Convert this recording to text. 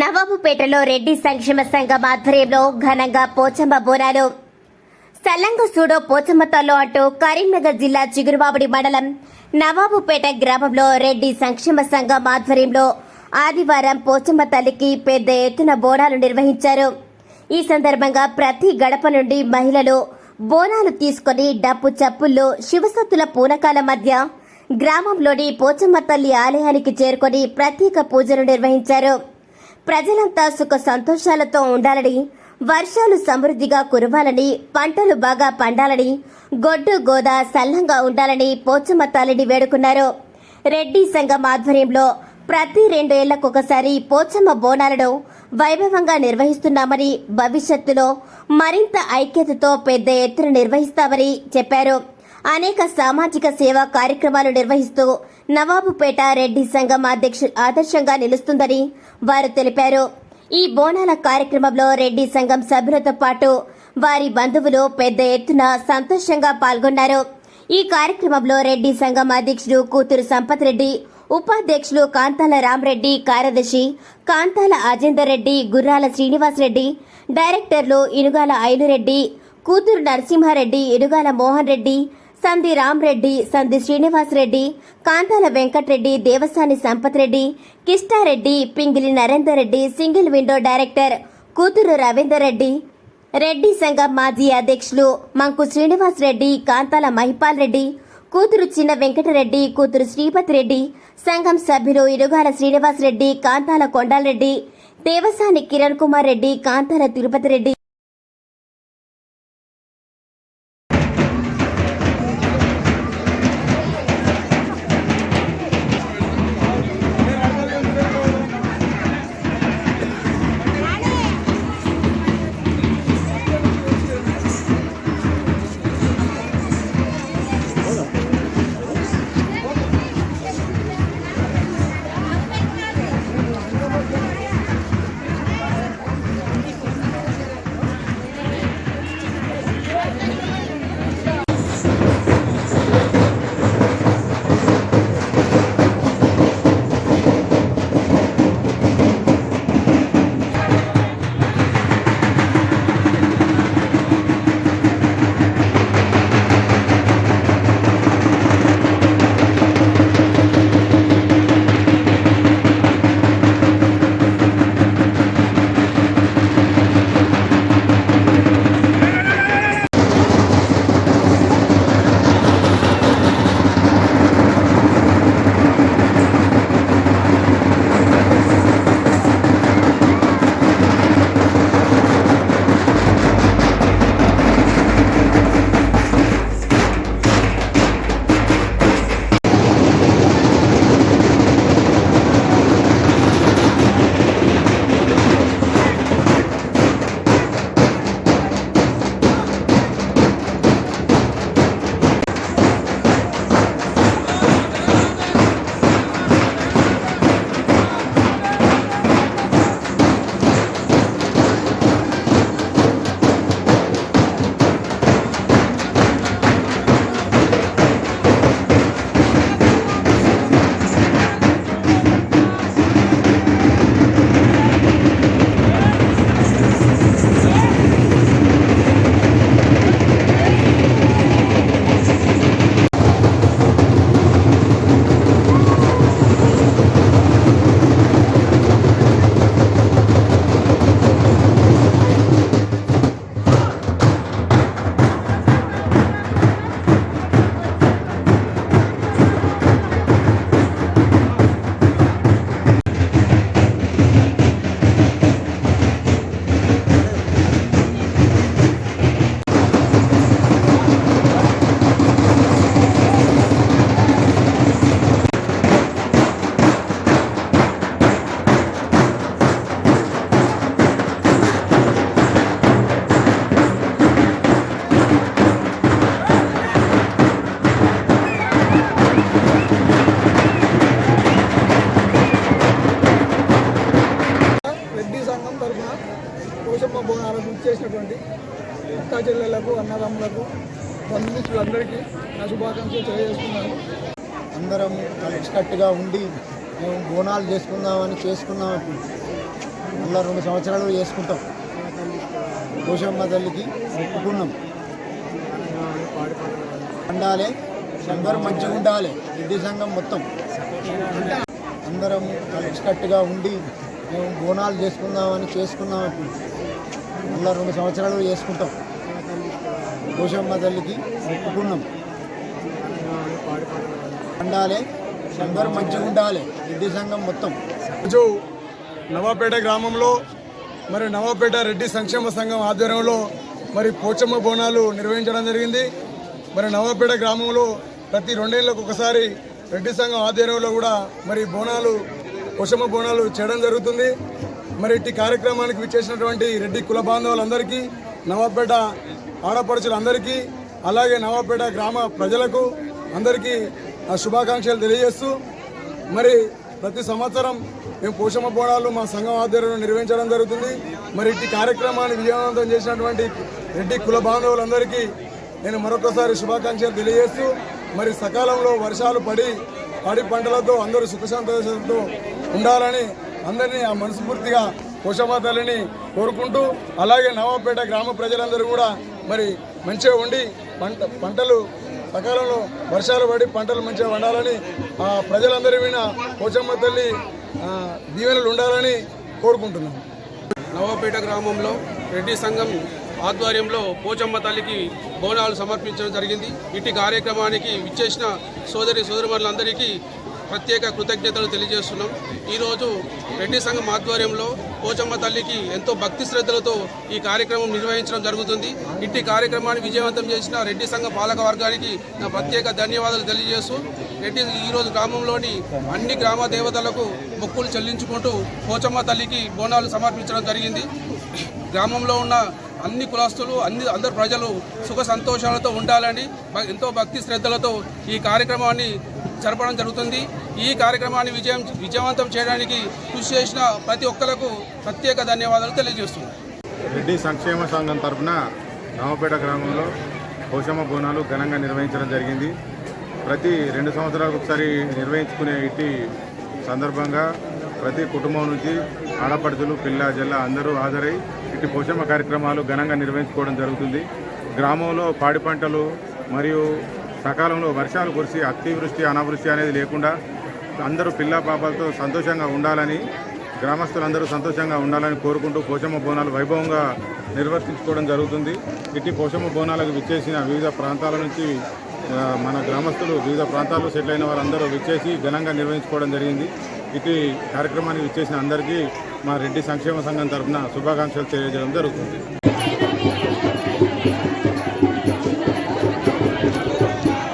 నవాబుపేటలో రెడ్డి సంక్షేమ సంఘం ఆధ్వర్యంలో ఘనంగా పోచమ్మ బోనాలు. సల్లంగ సూడో పోచమ్మతల్లో అంటూ కరీంనగర్ జిల్లా చిగురుబాబుడి మండలం నవాబుపేట గ్రామంలో రెడ్డి సంక్షేమ సంఘం ఆధ్వర్యంలో ఆదివారం పోచమ్మ తల్లికి పెద్ద ఎత్తున బోనాలు నిర్వహించారు. ఈ సందర్భంగా ప్రతి గడప నుండి మహిళలు బోనాలు తీసుకుని డప్పు చప్పుల్లో శివసత్తుల పూనకాల మధ్య గ్రామంలోని పోచమ్మ తల్లి ఆలయానికి చేరుకొని ప్రత్యేక పూజలు నిర్వహించారు. ప్రజలంతా సుఖ సంతోషాలతో ఉండాలని వర్షాలు సమృద్ధిగా కురవాలని పంటలు బాగా పండాలని గొడ్డు గోద సల్లంగా ఉండాలని పోచమ్మ తల్లిని వేడుకున్నారు. రెడ్డి సంఘం ఆధ్వర్యంలో ప్రతి రెండు ఏళ్ళకొకసారి పోచమ్మ బోనాలను వైభవంగా నిర్వహిస్తున్నామని భవిష్యత్తులో మరింత ఐక్యతతో పెద్ద ఎత్తున నిర్వహిస్తామని చెప్పారు. అనేక సామాజిక సేవా కార్యక్రమాలు నిర్వహిస్తూ నవాబుపేట రెడ్డి సంఘం అధ్యక్షులు ఆదర్శంగా నిలుస్తుందని వారు తెలిపారు. ఈ బోనాల కార్యక్రమంలో రెడ్డి సంఘం సభ్యులతో పాటు వారి బంధువులు పెద్ద ఎత్తున సంతోషంగా పాల్గొన్నారు. ఈ కార్యక్రమంలో రెడ్డి సంఘం అధ్యక్షుడు కూతురు సంపత్ రెడ్డి ఉపాధ్యక్షులు కాంతాల రామరెడ్డి కార్యదర్శి కాంతాల అజేందర్ రెడ్డి గుర్రాల శ్రీనివాసరెడ్డి డైరెక్టర్లు ఇనుగాల ఐనురెడ్డి కూతురు Narasimha Reddy Inugala Mohan Reddy Sandhi Ramreddy Sandhi Srinivasareddy Kanthala Venkatreddy Devasani Sampath Reddy Kishtareddy Pingili Narender Reddy single window director కూతురు రవీందర్ రెడ్డి రెడ్డి సంఘం మాజీ అధ్యక్షులు మంకు శ్రీనివాస్ రెడ్డి కాంతాల మహిపాల్ రెడ్డి కూతురు చిన్న వెంకటరెడ్డి కూతురు శ్రీపతి రెడ్డి సంఘం సభ్యులు ఇరుగాల శ్రీనివాస్ రెడ్డి కాంతాల కొండాలరెడ్డి దేవసాని కిరణ్ కుమార్ రెడ్డి కాంతాల తిరుపతి రెడ్డి పోషమ్మ బోనాలకు చేసినటువంటి అక్కా చెల్లెలకు అన్నదమ్ములకు బంధుమిత్రులందరికీ నా శుభాకాంక్షలు తెలియజేస్తున్నాను. అందరం కలిసికట్టుగా ఉండి మేము బోనాలు చేసుకుందామని చేసుకున్నాం మళ్ళా రెండు సంవత్సరాలు చేసుకుంటాం. పోషమ్మ తల్లికి ఒప్పుకున్నాం ఉండాలి. అందరూ మంచిగా ఉండాలి. విద్యా సంఘం మొత్తం. అందరం కలిసికట్టుగా ఉండి మేము బోనాలు చేసుకుందామని చేసుకున్నాం ఇప్పుడు. మళ్ళా రెండు సంవత్సరాలు చేసుకుంటాం. పోషమ్మ తల్లికి మొక్కుకున్నాం ఉండాలి. అందరూ మంచిగా ఉండాలి. రెడ్డి సంఘం మొత్తం. రోజు నవాపేట గ్రామంలో మరి నవాపేట రెడ్డి సంక్షేమ సంఘం ఆధ్వర్యంలో మరి పోచమ్మ బోనాలు నిర్వహించడం జరిగింది. మరి నవాపేట గ్రామంలో ప్రతి రెండేళ్ళకు ఒకసారి రెడ్డి సంఘం ఆధ్వర్యంలో కూడా మరి బోనాలు పోచమ్మ బోనాలు చేయడం జరుగుతుంది. మరి ఇట్టి కార్యక్రమానికి విచ్చేసినటువంటి రెడ్డి కుల బాంధవులందరికీ నవాబ్పేట ఆడపడుచులందరికీ అలాగే నవాపేట గ్రామ ప్రజలకు అందరికీ ఆ శుభాకాంక్షలు తెలియజేస్తూ మరి ప్రతి సంవత్సరం మేము పోషమ బోనాలు మా సంఘం ఆధ్వర్యంలో నిర్వహించడం జరుగుతుంది. మరి ఇట్టి కార్యక్రమాన్ని విజయవంతం చేసినటువంటి రెడ్డి కుల బాంధవులందరికీ నేను మరొకసారి శుభాకాంక్షలు తెలియజేస్తూ మరి సకాలంలో వర్షాలు పడి పాడి పంటలతో అందరూ సుఖ ఉండాలని అందరినీ ఆ మనస్ఫూర్తిగా పోషమ్మ తల్లిని కోరుకుంటూ అలాగే నవాపేట గ్రామ ప్రజలందరూ కూడా మరి మంచిగా ఉండి పంట పంటలు సకాలంలో వర్షాలు పడి పంటలు మంచిగా వండాలని ఆ ప్రజలందరి మీద పోచమ్మ తల్లి దీవెనలు ఉండాలని కోరుకుంటున్నాను. నవాపేట గ్రామంలో రెడ్డి సంఘం ఆధ్వర్యంలో పోచమ్మ తల్లికి బోనాలు సమర్పించడం జరిగింది. ఇటు కార్యక్రమానికి విచ్చేసిన సోదరి సోదరుమరులందరికీ ప్రత్యేక కృతజ్ఞతలు తెలియజేస్తున్నాం. ఈరోజు రెడ్డి సంఘం ఆధ్వర్యంలో పోచమ్మ తల్లికి ఎంతో భక్తి శ్రద్ధలతో ఈ కార్యక్రమం నిర్వహించడం జరుగుతుంది. ఇట్టి కార్యక్రమాన్ని విజయవంతం చేసిన రెడ్డి సంఘ పాలక వర్గానికి నా ప్రత్యేక ధన్యవాదాలు తెలియజేస్తూ రెడ్డి ఈరోజు గ్రామంలోని అన్ని గ్రామ దేవతలకు మొక్కులు చెల్లించుకుంటూ పోచమ్మ తల్లికి బోనాలు సమర్పించడం జరిగింది. గ్రామంలో ఉన్న అన్ని కులాస్తులు అన్ని అందరు ప్రజలు సుఖ సంతోషాలతో ఉండాలని ఎంతో భక్తి శ్రద్ధలతో ఈ కార్యక్రమాన్ని జరపడం జరుగుతుంది. ఈ కార్యక్రమాన్ని విజయం విజయవంతం చేయడానికి కృషి చేసిన ప్రతి ఒక్కరికి ప్రత్యేక ధన్యవాదాలు తెలియజేస్తున్నాను రెడ్డి సంక్షేమ సంఘం తరఫున రామపేట గ్రామంలో పోషమ్మ బోనాలు ఘనంగా నిర్వహించడం జరిగింది. ప్రతి రెండు సంవత్సరాలకు ఒకసారి నిర్వహించుకునే ఇటు సందర్భంగా ప్రతి కుటుంబం నుంచి ఆడపడుచులు పిల్ల జల్ల అందరూ హాజరై ఇట్టి పోషమ్మ కార్యక్రమాలు ఘనంగా నిర్వహించుకోవడం జరుగుతుంది. గ్రామంలో పాడి పంటలు మరియు సకాలంలో వర్షాలు కురిసి అతివృష్టి అనావృష్టి అనేది లేకుండా అందరూ పిల్ల పాపలతో సంతోషంగా ఉండాలని గ్రామస్తులందరూ సంతోషంగా ఉండాలని కోరుకుంటూ పోషమ్మ బోనాలు వైభవంగా నిర్వర్తించుకోవడం జరుగుతుంది. ఇట్టి పోషమ్మ బోనాలకు విచ్చేసిన వివిధ ప్రాంతాల నుంచి మన గ్రామస్తులు వివిధ ప్రాంతాల్లో సెటిల్ అయిన వారందరూ విచ్చేసి ఘనంగా నిర్వహించుకోవడం జరిగింది. ఇటు కార్యక్రమాన్ని విచ్చేసిన అందరికీ మా రెడ్డి సంక్షేమ సంఘం తరఫున శుభాకాంక్షలు తెలియజేయడం జరుగుతుంది.